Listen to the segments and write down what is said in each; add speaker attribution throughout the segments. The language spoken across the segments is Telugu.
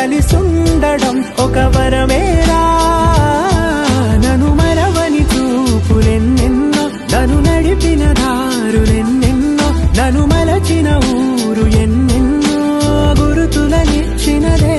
Speaker 1: కలిసుండడం ఒక వరమేరా. నను మరవని చూపులెన్నెన్నో నను నడిపిన దారులెన్నెన్నో నను మలచిన ఊరు ఎన్నెన్నో గురుతులనిచ్చినదే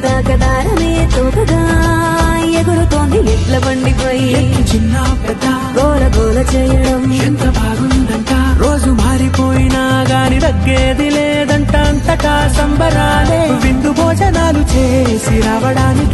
Speaker 2: నింగి దాకదారమే తోకగా ఎగురుతోంది ఎట్ల బండిపై
Speaker 1: చిన్న పెద్ద
Speaker 2: గోల గోల చేయడం.
Speaker 1: ఎంత బాగుందంట? రోజు మారిపోయినా గాని తగ్గేది లేదంట. అంతటా సంబరాలే. విందు భోజనాలు చేసి రావడానికి